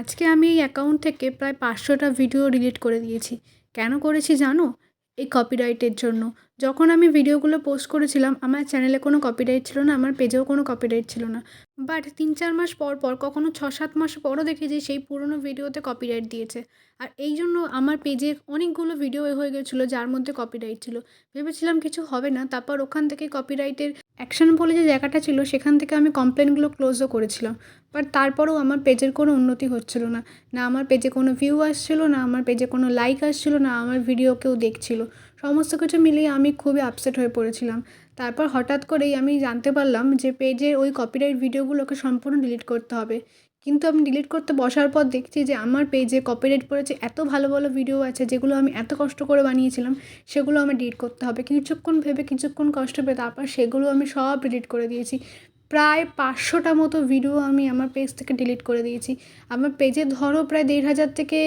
আজকে আমি এই অ্যাকাউন্ট থেকে প্রায় পাঁচশোটা ভিডিও ডিলিট করে দিয়েছি। কেন করেছি জানো? এই কপিরাইটের জন্য। যখন আমি ভিডিওগুলো পোস্ট করেছিলাম, আমার চ্যানেলে কোনো কপিরাইট ছিল না, আমার পেজেও কোনো কপিরাইট ছিল না। বাট তিন চার মাস পর পর, কখনো ছ সাত মাস পরও দেখেছি সেই পুরনো ভিডিওতে কপিরাইট দিয়েছে। আর এই জন্য আমার পেজে অনেকগুলো ভিডিও হয়ে গেছিল যার মধ্যে কপিরাইট ছিল। ভেবেছিলাম কিছু হবে না, তারপর ওখান থেকে কপিরাইটের অ্যাকশন বলে যে জায়গাটা ছিল, সেখান থেকে আমি কমপ্লেনগুলো ক্লোজও করেছিলাম। বাট তারপরেও আমার পেজের কোনো উন্নতি হচ্ছিল না। না আমার পেজে কোনো ভিউ আসছিল, না আমার পেজে কোনো লাইক আসছিল, না আমার ভিডিও কেউ দেখছিল। সমস্ত কিছু মিলিয়ে আমি খুবই আপসেট হয়ে পড়েছিলাম। তারপর হঠাৎ করেই আমি জানতে পারলাম যে পেজের ওই কপিরাইট ভিডিওগুলোকে সম্পূর্ণ ডিলিট করতে হবে। কিন্তু আমি ডিলিট করতে বসার পর দেখছি যে আমার পেজে কপিরাইট পড়েছে, এত ভালো ভালো ভিডিও আছে যেগুলো আমি এত কষ্ট করে বানিয়েছিলাম, সেগুলো আমার ডিলিট করতে হবে। কিছুক্ষণ ভেবে কিছুক্ষণ কষ্ট পেয়ে তারপর সেগুলো আমি সব ডিলিট করে দিয়েছি। প্রায় পাঁচশোটা মতো ভিডিও আমি আমার পেজ থেকে ডিলিট করে দিয়েছি। আমার পেজে ধরো প্রায় দেড় হাজার থেকে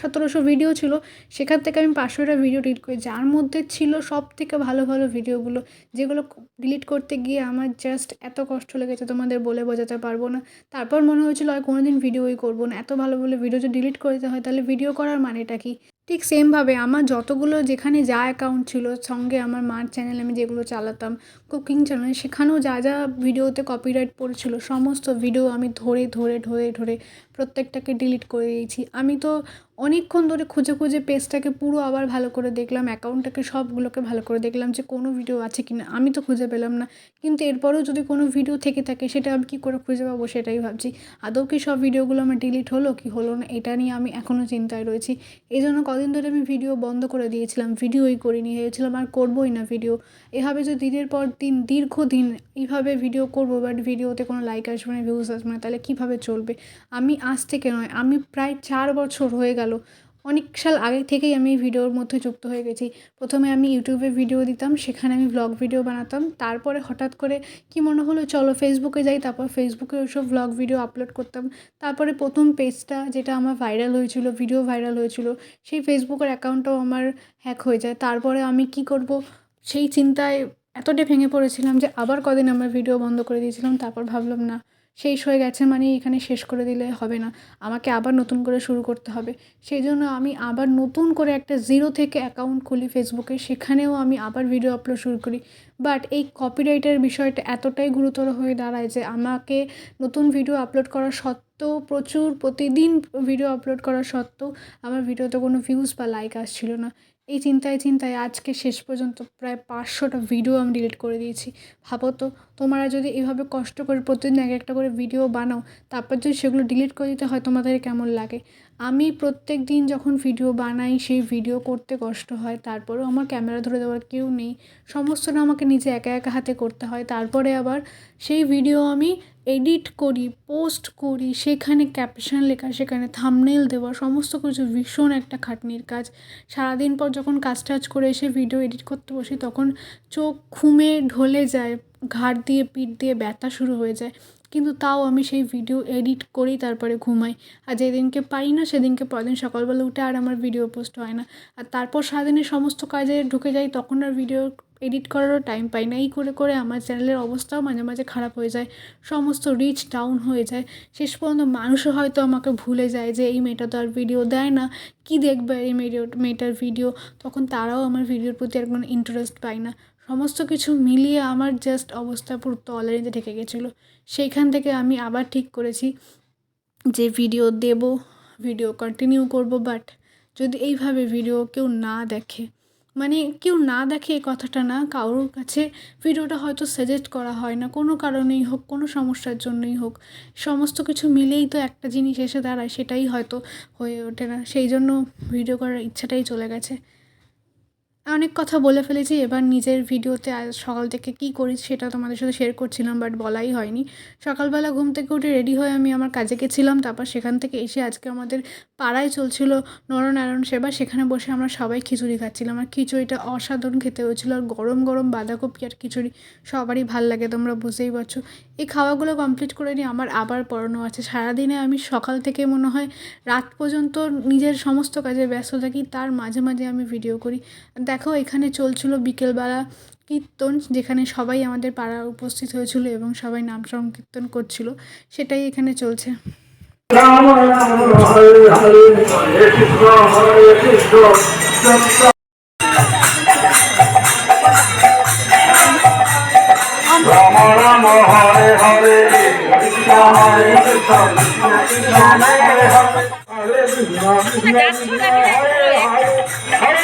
সতেরোশো ভিডিও ছিল, সেখান থেকে আমি পাঁচশোটা ভিডিও ডিলিট করি যার মধ্যে ছিল সব থেকে ভালো ভালো ভিডিওগুলো যেগুলো ডিলিট করতে গিয়ে আমার জাস্ট এত কষ্ট লেগেছে, তোমাদের বলে বোঝাতে পারব না। তারপর মনে হয়েছিল আর কোনো দিন ভিডিওই করব না। এত ভালো ভালো ভিডিও যদি ডিলিট করতে হয়, তাহলে ভিডিও করার মানেটা কি? ঠিক সেমভাবে আমার যতগুলো যেখানে যা অ্যাকাউন্ট ছিল, সঙ্গে আমার মার চ্যানেল আমি যেগুলো চালাতাম কুকিং চ্যানেল সেখানেও যা যা ভিডিওতে কপিরাইট পড়েছিল, সমস্ত ভিডিও আমি ধরে ধরে ধরে ধরে প্রত্যেকটাকে ডিলিট করে দিয়েছি। আমি তো অনেকক্ষণ ধরে খুঁজে খুঁজে পেজটাকে পুরো আবার ভালো করে দেখলাম, অ্যাকাউন্টটাকে সবগুলোকে ভালো করে দেখলাম যে কোনো ভিডিও আছে কি না আমি তো খুঁজে পেলাম না। কিন্তু এরপরেও যদি কোনো ভিডিও থেকে থাকে সেটা আমি কী করে খুঁজে পাবো সেটাই ভাবছি। আদৌ কি সব ভিডিওগুলো আমার ডিলিট হলো, কি হলো না, এটা নিয়ে আমি এখনও চিন্তায় রয়েছি। এই জন্য কদিন ধরে আমি ভিডিও বন্ধ করে দিয়েছিলাম, ভিডিওই করিনি, ভেবেছিলাম আর করবোই না ভিডিও। এভাবে যে দিনের পর দিন, দীর্ঘদিন এইভাবে ভিডিও করব বাট ভিডিওতে কোনো লাইক আসবে না ভিউজ আসবে না, তাহলে কীভাবে চলবে? আমি আজ থেকে নয়, আমি প্রায় চার বছর হয়ে গেল অনেক সাল আগে থেকেই আমি ভিডিওর মধ্যে যুক্ত হয়ে গেছি। প্রথমে আমি ইউটিউবে ভিডিও দিতাম, সেখানে আমি ব্লগ ভিডিও বানাতাম। তারপরে হঠাৎ করে কি মনে হলো, চলো ফেসবুকে যাই, তারপর ফেসবুকে ওইসব ব্লগ ভিডিও আপলোড করতাম। তারপরে প্রথম পেজটা যেটা আমার ভাইরাল হয়েছিল ভিডিও ভাইরাল হয়েছিল, সেই ফেসবুকের অ্যাকাউন্টটাও আমার হ্যাক হয়ে যায়। তারপরে আমি কি করব, সেই চিন্তায় এতটাই ভেঙে পড়েছিলাম যে আবার কদিন আমার ভিডিও বন্ধ করে দিয়েছিলাম, তারপর ভাবলাম না। শেষ হয়ে গেছে মানে এখানে শেষ করে দিলে হবে না। আমাকে আবার নতুন করে শুরু করতে হবে। সেই জন্য আমি আবার নতুন করে একটা জিরো থেকে অ্যাকাউন্ট খুলি ফেসবুকে সেখানেও আমি আবার ভিডিও আপলোড শুরু করি। বাট এই কপিরাইটের বিষয়টা এতটাই গুরুতর হয়ে দাঁড়ায় যে আমাকে নতুন ভিডিও আপলোড করা সত্ত্বেও, প্রচুর প্রতিদিন ভিডিও আপলোড করা সত্ত্বেও আমার ভিডিওতে কোনো ভিউজ বা লাইক আসছিল না। এই চিন্তায় চিন্তায় আজকে শেষ পর্যন্ত প্রায় পাঁচশোটা ভিডিও আমি ডিলিট করে দিয়েছি। ভাবো তো, তোমরা যদি এভাবে কষ্ট করে প্রতিদিন এক একটা করে ভিডিও বানাও, তারপর যদি সেগুলো ডিলিট করে দিতে হয় তোমাদের কেমন লাগে? আমি প্রত্যেক দিন যখন ভিডিও বানাই, সেই ভিডিও করতে কষ্ট হয়, তারপরেও আমার ক্যামেরা ধরে দেওয়ার কেউ নেই। সমস্তটা আমাকে নিজে একা একা হাতে করতে হয়, তারপরে আবার সেই ভিডিও আমি এডিট করি, পোস্ট করি, সেখানে ক্যাপশন লেখা, সেখানে থামনেল দেওয়া, সমস্ত কিছু ভীষণ একটা খাটনির কাজ। সারাদিন পর যখন কাজ টাজ করে এসে ভিডিও এডিট করতে বসি, তখন চোখ খুমে ঢলে যায়, ঘাড় দিয়ে, পিঠ দিয়ে ব্যথা শুরু হয়ে যায়। কিন্তু তাও আমি সেই ভিডিও এডিট করেই তারপরে ঘুমাই। আর যেদিনকে পারি না, সেদিনকে পরদিন সকালবেলা উঠে আর আমার ভিডিও পোস্ট হয় না। আর তারপর সারাদিনের সমস্ত কাজে ঢুকে যাই, তখন আর ভিডিও এডিট করারও টাইম পাই না। এই করে করে আমার চ্যানেলের অবস্থাও মাঝে মাঝে খারাপ হয়ে যায়। সমস্ত রিচ ডাউন হয়ে যায়। শেষ পর্যন্ত মানুষও হয়তো আমাকে ভুলে যায় যে, এই মেয়েটা তো আর ভিডিও দেয় না। কী দেখবে এই মেয়ের মেয়েটার ভিডিও তখন তারাও আমার ভিডিওর প্রতি আর কোনো ইন্টারেস্ট পায় না। সমস্ত কিছু মিলিয়ে আমার জাস্ট অবস্থা পুরো তলানিতে ঢেকে গেছিল। সেইখান থেকে আমি আবার ঠিক করেছি যে ভিডিও দেব ভিডিও কন্টিনিউ করব। বাট যদি এইভাবে ভিডিও কেউ না দেখে মানে কেউ না দেখে এই কথাটা না, কারোর কাছে ভিডিওটা হয়তো সাজেস্ট করা হয় না, কোনো কারণেই হোক, কোনো সমস্যার জন্যই হোক, সমস্ত কিছু মিলেই তো একটা জিনিস এসে দাঁড়ায়, সেটাই হয়তো হয়ে ওঠে না, সেই জন্য ভিডিও করার ইচ্ছাটাই চলে গেছে। অনেক কথা বলে ফেলেছি, এবার নিজের ভিডিওতে আজ সকাল থেকে কী করি সেটা তোমাদের সাথে শেয়ার করছিলাম বাট বলাই হয়নি। সকালবেলা ঘুম থেকে উঠে রেডি হয়ে আমি আমার কাজে গেছিলাম, তারপর সেখান থেকে এসে আজকে আমাদের পাড়ায় চলছিল নরনারায়ণ সেবা। সেখানে বসে আমরা সবাই খিচুড়ি খাচ্ছিলাম। আর খিচুড়িটা অসাধারণ খেতে হয়েছিল। আর গরম গরম বাঁধাকপি আর খিচুড়ি সবারই ভালো লাগে, তোমরা বুঝতেই পারছ। এই খাওয়াগুলো কমপ্লিট করে নিয়ে আমার আবার পড়ানো আছে। সারাদিনে আমি সকাল থেকে মনে হয় রাত পর্যন্ত নিজের সমস্ত কাজে ব্যস্ত থাকি। তার মাঝে মাঝে আমি ভিডিও করি। দেখো, এখানে চলছিলো বিকেলবেলা কীর্তন, যেখানে সবাই আমাদের পাড়া উপস্থিত হয়েছিল এবং সবাই নাম সংকীর্তন করছিল। সেটাই এখানে চলছে। রাম রাম হরে হরে হরে কৃষ্ণ হরে কৃষ্ণ রাম রাম হরে হরে কৃষ্ণ হরে কৃষ্ণ কৃষ্ণ হরে হরে হরে কৃষ্ণ হরে হরে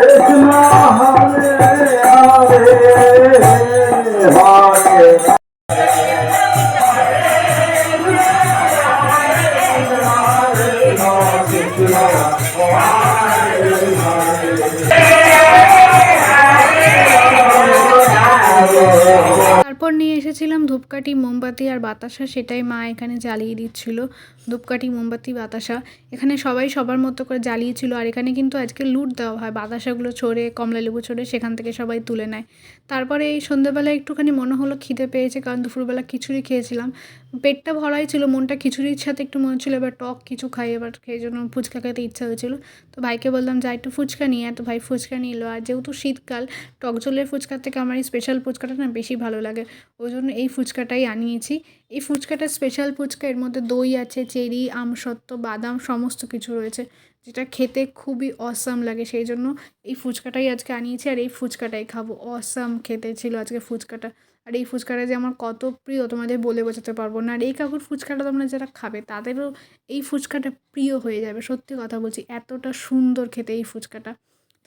এসেছিলাম ধূপকাঠি, মোমবাতি আর বাতাসা সেটাই মা এখানে জ্বালিয়ে দিচ্ছিল। ধূপকাঠি, মোমবাতি, বাতাসা এখানে সবাই সবার মতো করে জ্বালিয়েছিল আর এখানে কিন্তু আজকে লুট দেওয়া হয়। বাতাসাগুলো ছড়ে কমলা লেবু ছড়ে সেখান থেকে সবাই তুলে নেয়। তারপরে এই সন্ধ্যেবেলা একটুখানি মনে হলো খিদে পেয়েছে কারণ দুপুরবেলা খিচুড়ি খেয়েছিলাম। পেটটা ভরাই ছিল, মনটা খিচুড়ির সাথে একটু মনে ছিল, এবার টক কিছু খাই, এবার খেয়ে জন্য ফুচকা খেতে ইচ্ছা হয়েছিল। তো ভাইকে বললাম, যা একটু ফুচকা নিয়ে। তো ভাই ফুচকা নিয়ে এলো আর যেহেতু শীতকাল, টক জলের ফুচকার থেকে আমার এই স্পেশাল ফুচকাটা না বেশি ভালো লাগে। ওই এই ফুচকাটাই আনিয়েছি। এই ফুচকাটা স্পেশাল ফুচকা, এর মধ্যে দই আছে, চেরি আমসত্ত্ব বাদাম, সমস্ত কিছু রয়েছে, যেটা খেতে খুবই অসাম লাগে। সেই জন্য এই ফুচকাটাই আজকে আনিয়েছি আর এই ফুচকাটাই খাব। অসাম খেতে ছিল আজকে ফুচকাটা। আর এই ফুচকাটা যে আমার কত প্রিয়, তোমাদের বলে বোঝাতে পারব না। আর এই কাকুর ফুচকাটা তোমরা যারা খাবে, তাদেরও এই ফুচকাটা প্রিয় হয়ে যাবে। সত্যি কথা বলছি, এতটা সুন্দর খেতে এই ফুচকাটা।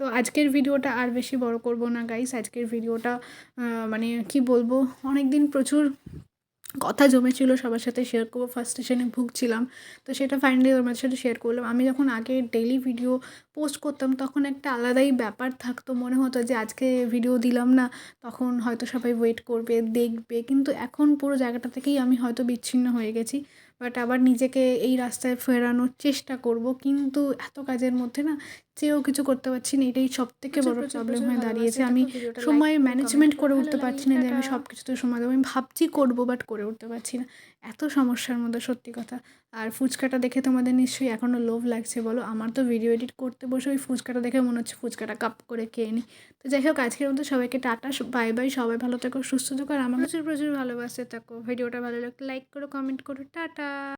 তো আজকের ভিডিওটা আর বেশি বড় করব না গাইস আজকের ভিডিওটা মানে কি বলব অনেক দিন প্রচুর কথা জমেছিল, সবার সাথে শেয়ার করব। ফার্স্ট স্টেশনে ভুগছিলাম, তো সেটা ফাইনালি তোমাদের সাথে শেয়ার করলাম। আমি যখন আগে ডেইলি ভিডিও পোস্ট করতাম, তখন একটা আলাদাই ব্যাপার থাকতো। মনে হতো যে আজকে ভিডিও দিলাম না, তখন হয়তো সবাই ওয়েট করবে, দেখবে। কিন্তু এখন পুরো জায়গাটা থেকেই আমি হয়তো বিচ্ছিন্ন হয়ে গেছি। বাট আবার নিজেকে এই রাস্তায় ফেরানোর চেষ্টা করব। কিন্তু এত কাজের মধ্যে না চেয়েও কিছু করতে পারছি না। এটাই সব থেকে বড় প্রবলেম হয়ে দাঁড়িয়েছে। আমি সময় ম্যানেজমেন্ট করে। উঠতে পারছি না যে আমি সব কিছুতে সময় দেবো। আমি ভাবছি করব বাট করে উঠতে পারছি না। এত সমস্যার মধ্যে সত্যি কথা। আর ফুচকাটা দেখে তোমাদের নিশ্চয়ই এখনও লোভ লাগছে বলো। আমার তো ভিডিও এডিট করতে বসে ওই ফুচকাটা দেখে মনে হচ্ছে ফুচকাটা কাপ করে খেয়ে নিই তো যাই হোক আজকের মতো সবাইকে টাটা বাই বাই সবাই ভালো থাকো সুস্থ থাকো আর আমার প্রচুর প্রচুর ভালোবাসতে থাকো। ভিডিওটা ভালো লাগলে লাইক করো কমেন্ট করো টাটা।